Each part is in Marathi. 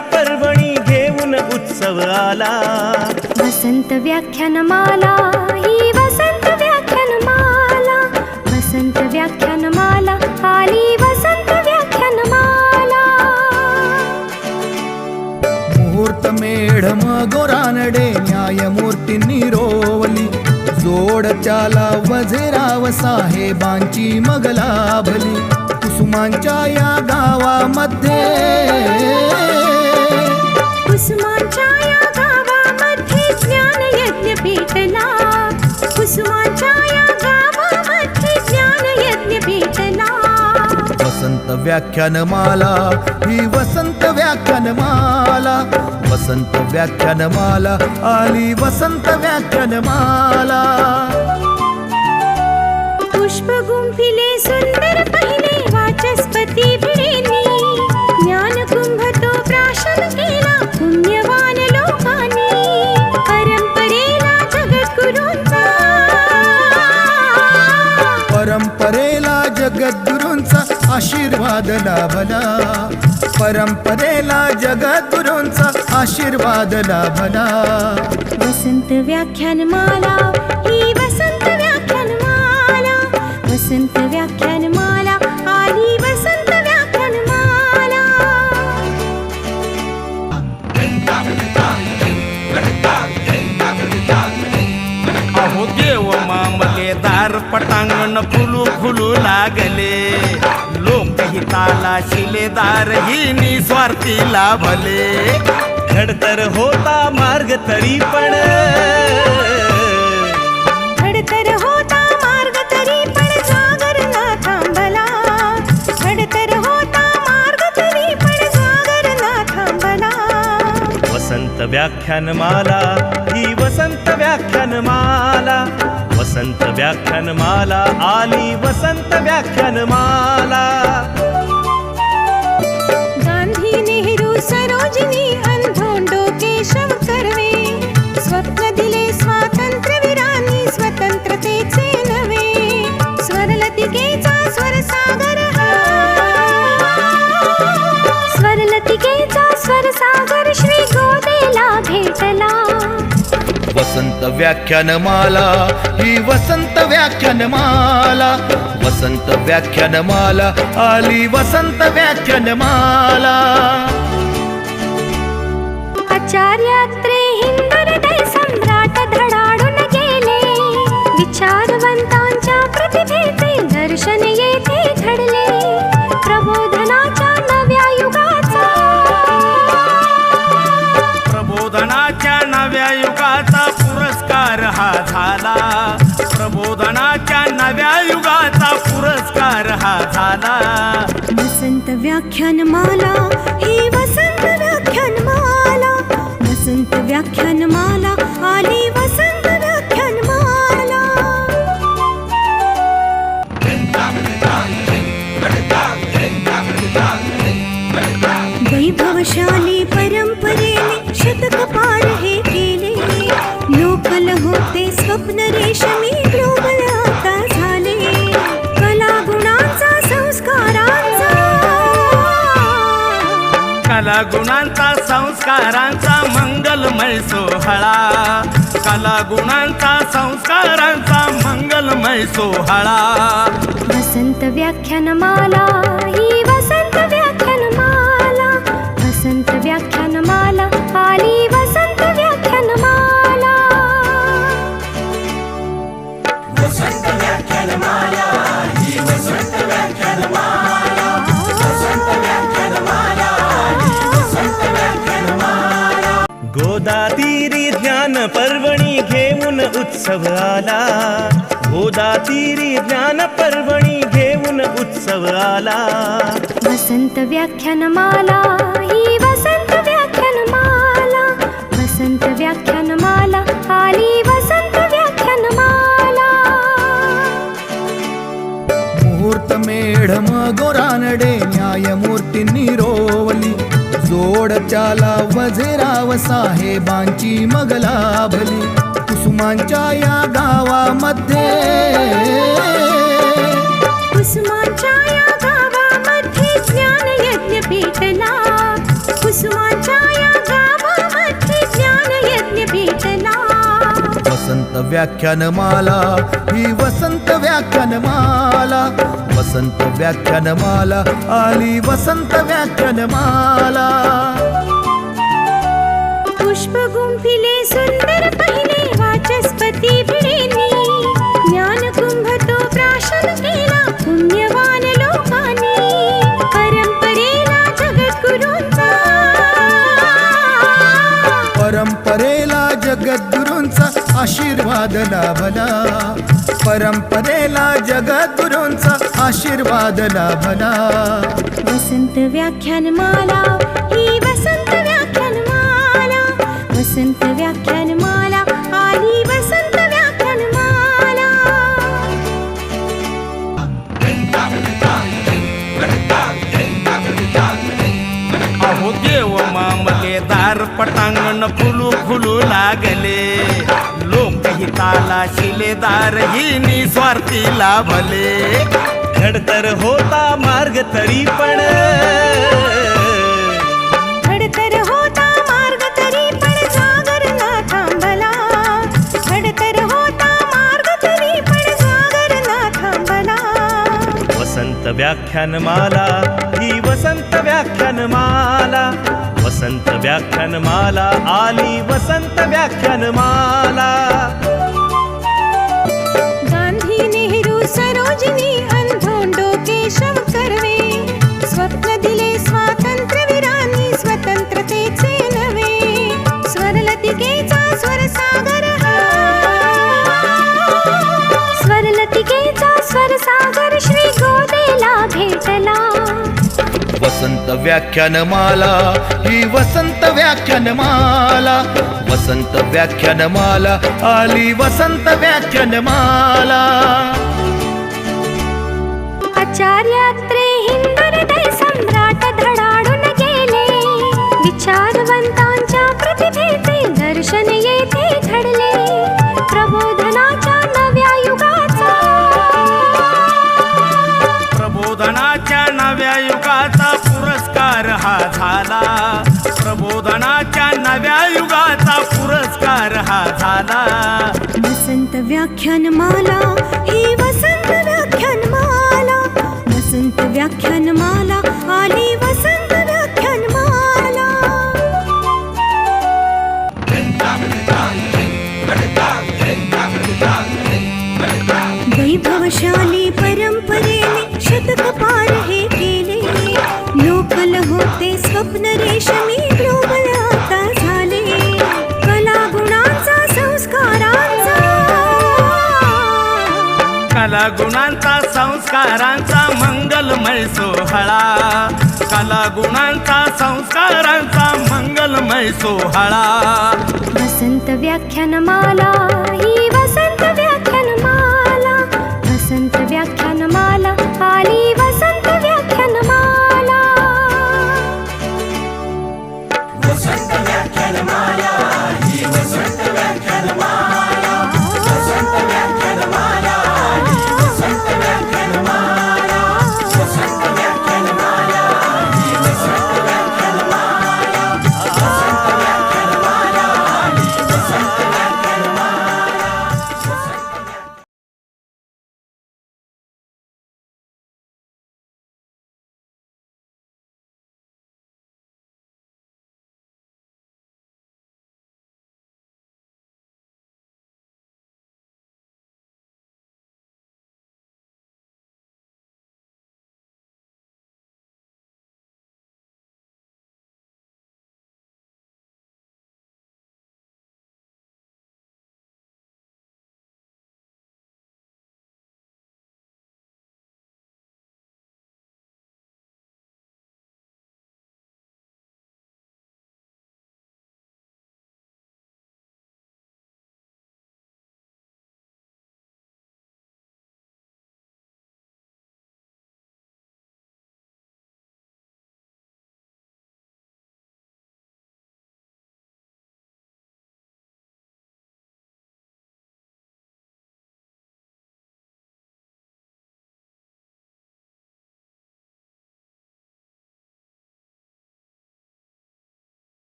पर्वणी घेऊन उत्सव आला. वसंत व्याख्यानमाला ही वसंत व्याख्यानमाला. वसंत व्याख्यानमाला आली वसंत व्याख्यानमाला. मुहूर्त मेढम गोरानडे न्यायमूर्तींनी रोवली जोड त्याला वझेराव साहेबांची मग लाभली. कुसुमांच्या या गावामध्ये कुसुमांच्या या गावामध्ये ज्ञान यज्ञ पेटला कुसुमांच्या या गावामध्ये ज्ञान यज्ञ पेटला वसंत व्याख्यानमाला ही वसंत व्याख्यानमाला। वसंत व्याख्यानमाला आली वसंत व्याख्यानमाला। पुष्प गुंफिले सुंदर आशीर्वाद लाभला. परंपरेला जगद्गुरूंचा आशीर्वाद लाभला. वसंत व्याख्यानमाला ही वसंत व्याख्यानमाला. वसंत व्याख्यान माला फुलू लागले. लागले लोकहिताला शिलेदार ही निस्वार्थी लाभले खडतर होता मार्ग तरी पण. व्याख्यानमाला ही वसंत व्याख्यानमाला. वसंत व्याख्यानमाला आली वसंत व्याख्यानमाला. वसंत व्याख्यानमाला ही वसंत व्याख्यानमाला वसंत व्याख्यानमाला आली वसंत व्याख्यानमाला आचार्यात्रे हिंदुहृदय सम्राट धडाडून गेले. विचारवंतांच्या प्रतिभेचे दर्शन येथे हा वसंत व्याख्यान माला ही वसंत व्याख्यानमाला. वसंत व्याख्यान माला सोहळा. कला गुणांचा संस्कारांचा मंगलमय सोहळा. वसंत व्याख्यानमाला ही वसंत व्याख्यानमाला. वसंत व्याख्यानमाला आली वसंत व्याख्यानमाला. गोदातीरी ज्ञान पर्वणी घेऊन उत्सव आला. गोदातीरी ज्ञान पर्वणी घेऊन उत्सव आला. वसंत व्याख्यानमाला ही वसंत व्याख्यानमाला. वसंत व्याख्यानमाला आली वसंत व्याख्यानमाला. मुहूर्त मेढम गोरानडे न्यायमूर्तींनी रोवली जोड चाला वझेराव साहेबांची मग लाभली कुसुमांच्या या गावामध्ये. कुसुमांच्या या गावामध्ये ज्ञान यज्ञ पेटला कुसुमांच्या या व्याख्यानमाला ही वसंत व्याख्यानमाला वसंत व्याख्यानमाला आली वसंत व्याख्यानमाला पुष्प गुंफिले सुंदर आशीर्वाद लाभला. परंपरेला जगद्गुरूंचा आशीर्वाद लाभला. वसंत व्याख्यानमाला ही वसंत व्याख्यानमाला. वसंत व्याख्यान पटांगण फुलू फुलू लागले. लोकहिताला शिलेदार ही निस्वार्थी लाभले खडतर होता मार्ग तरी पण. होता मार्ग तरी पण ना थांबला. खडतर होता मार्ग तरी पण जागर ना थांबला. वसंत व्याख्यानमाला ही वसंत व्याख्यानमाला. वसंत व्याख्यानमाला आली वसंत व्याख्यानमाला. वसंत व्याख्यानमाला ही वसंत व्याख्यानमाला वसंत व्याख्यानमाला आली वसंत व्याख्यानमाला. आचार्य हिंदू हृदय सम्राट धडा पुरस्कार हा झाला. वसंत व्याख्यान माला ही वसंत व्याख्यान माला वसंत व्याख्यान माला आली वसंत व्याख्यान माला वैभवशाली पर कला गुणांचा संस्कारांचा मंगलमय सोहळा. कला गुणांचा संस्कारांचा मंगलमय सोहळा. वसंत व्याख्यानमाला ही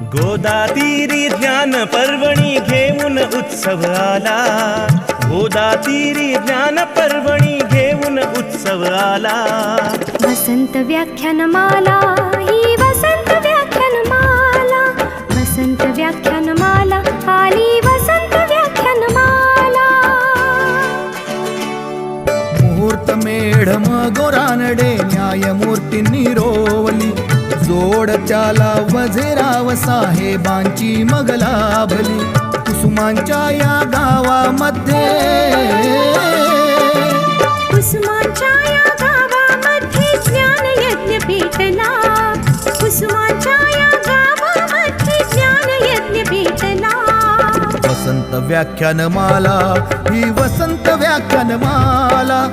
गोदातीरी ज्ञान पर्वणी घेऊन उत्सव आला. गोदातीरी ज्ञान पर्वणी घेऊन उत्सव आला. वसंत व्याख्यानमाला ही वसंत व्याख्यानमाला. वसंत व्याख्यानमाला आली वसंत व्याख्यानमाला. मुहूर्त मेढ गोरानडे न्यायमूर्तींनी रोवली जोड त्याला वझेराव साहेबांची मग लाभली कुसुमांच्या या गावामध्ये. कुसुमांच्या या गावामध्ये ज्ञान यज्ञ पेटला कुसुमांच्या या गावामध्ये ज्ञान यज्ञ पेटला वसंत व्याख्यानमाला ही वसंत व्याख्यानमाला.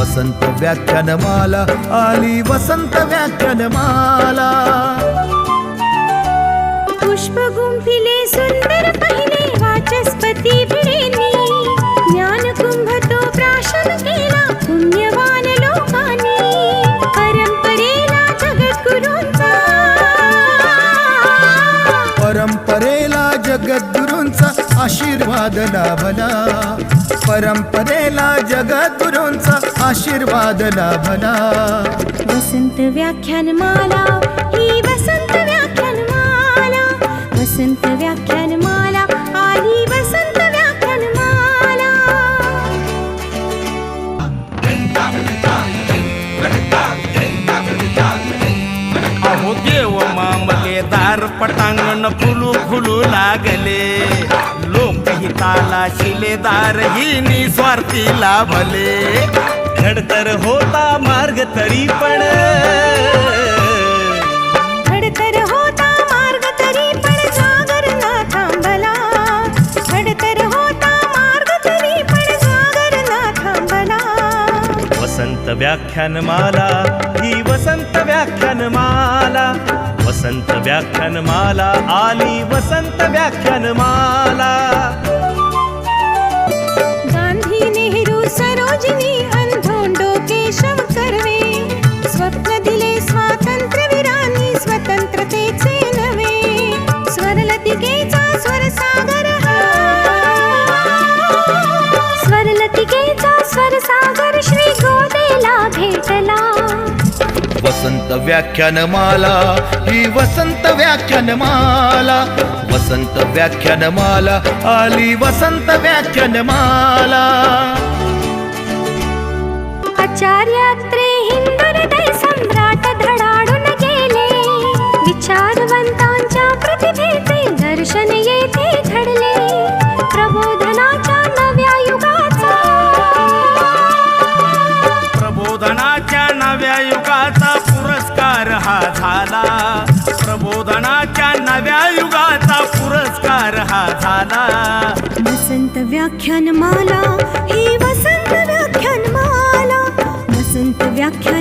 वसंत व्याख्यानमाला आली वसंत व्याख्यानमाला. पुष्प गुंफिले सुंदर पहिले वाचस्पती भिडेनी. ज्ञान कुंभ तो प्राशन केला पुण्यवान लोकांनी. परंपरेला जगद्गुरूंचा. परंपरेला जगद्गुरूंचा आशीर्वाद लाभला. परंपरेला जगद्गुरूंचा आशीर्वाद लाभला वसंत व्याख्यानमाला ही वसंत व्याख्यानमाला. वसंत व्याख्यानमाला आली वसंत व्याख्यानमाला. अहो देव मामले दार पटांगण फुलू फुलू लागले. लोकहिताला शिलेदार ही निस्वार्थी लाभले घडतर होता मार्ग तरी पण. होता मार्ग तरी पण ना थांबला. होता मार्ग तरी पण जागर ना थांबला. वसंत व्याख्यानमाला ही वसंत व्याख्यानमाला वसंत व्याख्यानमाला आली वसंत व्याख्यानमाला गांधी नेहरू सरोजिनी हा. स्वरसागर श्री गोदेला भेटला. वसंत व्याख्यानमाला ही वसंत व्याख्यानमाला वसंत व्याख्यानमाला आली वसंत व्याख्यानमाला आचार्यात्रे हिंदुहृदय युगाचा पुरस्कार हा झाला. प्रबोधनाच्या नव्या युगाचा पुरस्कार हा झाला. वसंत व्याख्यानमाला ही वसंत व्याख्यानमाला. वसंत व्याख्यान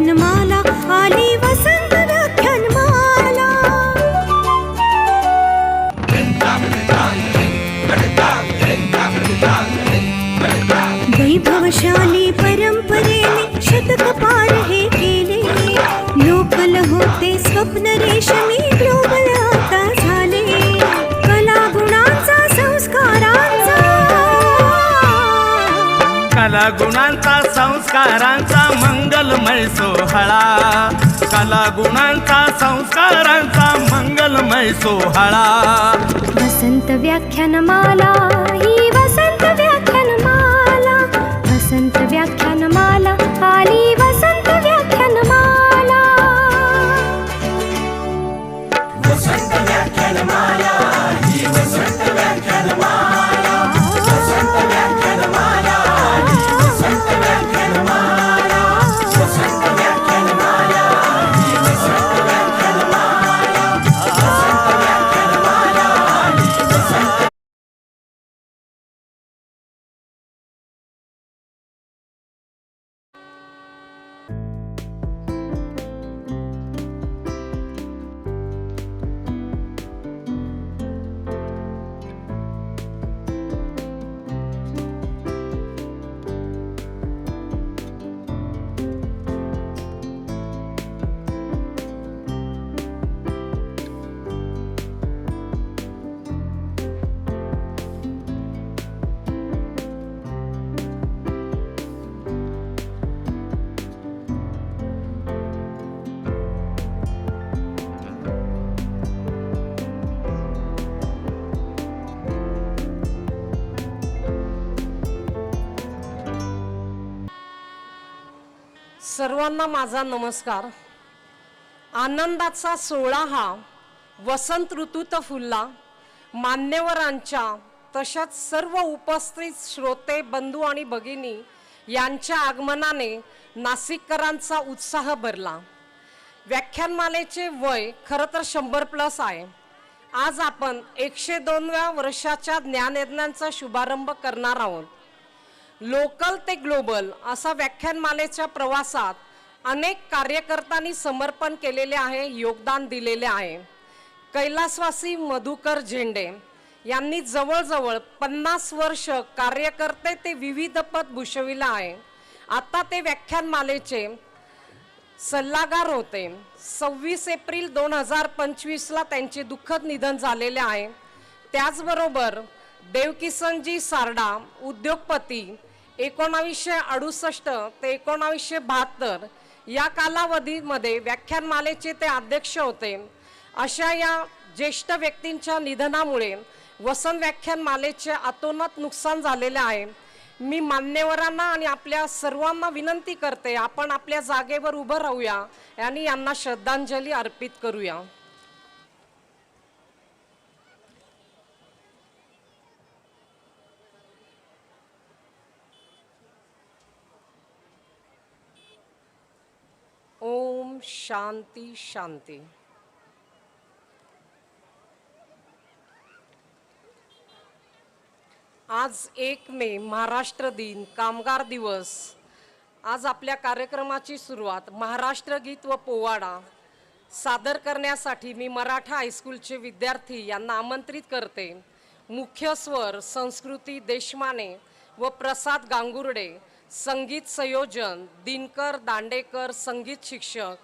गुणांचा संस्कारांचा मंगलमय सोहळा. कला गुणांचा संस्कारांचा मंगलमय सोहळा. वसंत व्याख्यानमाला ही वसंत व्याख्यानमाला. वसंत व्याख्यानमाला आली वसंत व्याख्यानमाला. वसंत व्याख्यानमाला. ही सर्वांना माझा नमस्कार. आनंदाचा सोहळा हा वसंत ऋतूत फुलला. मान्यवरांच्या तशाच सर्व उपस्थित श्रोते बंधू आणि भगिनी यांच्या आगमनाने नाशिककरांचा उत्साह भरला. व्याख्यानमालेचे वय खरं तर शंभर प्लस आहे. आज आपण एकशे दोनव्या वर्षाच्या ज्ञानयज्ञांचा शुभारंभ करणार आहोत. लोकल ते ग्लोबल असा व्याख्यानमालेच्या प्रवासात अनेक कार्यकर्त्यांनी समर्पण केलेले आहे योगदान दिलेले आहे. कैलासवासी मधुकर झेंडे यांनी जवळजवळ पन्नास वर्ष कार्यकर्ते ते विविध पद भूषविलं आहे. आता ते व्याख्यानमालेचे सल्लागार होते. सव्वीस एप्रिल दोन हजार पंचवीसला त्यांचे दुःखद निधन झालेले आहे. त्याचबरोबर देवकिसनजी सारडा उद्योगपती एकोणावीसशे अडुसष्ट ते एकोणावीसशे बहात्तर या कालावधीमध्ये व्याख्यानमालेचे ते अध्यक्ष होते. अशा या ज्येष्ठ व्यक्तींच्या निधनामुळे वसंत व्याख्यानमालेचे अतोनात नुकसान झालेले आहे. मी मान्यवरांना आणि आपल्या सर्वांना विनंती करते आपण आपल्या जागेवर उभं राहूया आणि यांना श्रद्धांजली अर्पित करूया. ओम शांती शांती. आज एक मे महाराष्ट्र दिन कामगार दिवस. आज आपल्या कार्यक्रमाची सुरुवात महाराष्ट्र गीत व पोवाडा सादर करण्यासाठी मी मराठा हायस्कूलचे विद्यार्थी यांना आमंत्रित करते. मुख्य स्वर संस्कृती देशमाने व प्रसाद गांगुर्डे. संगीत संयोजन दिनकर दांडेकर संगीत शिक्षक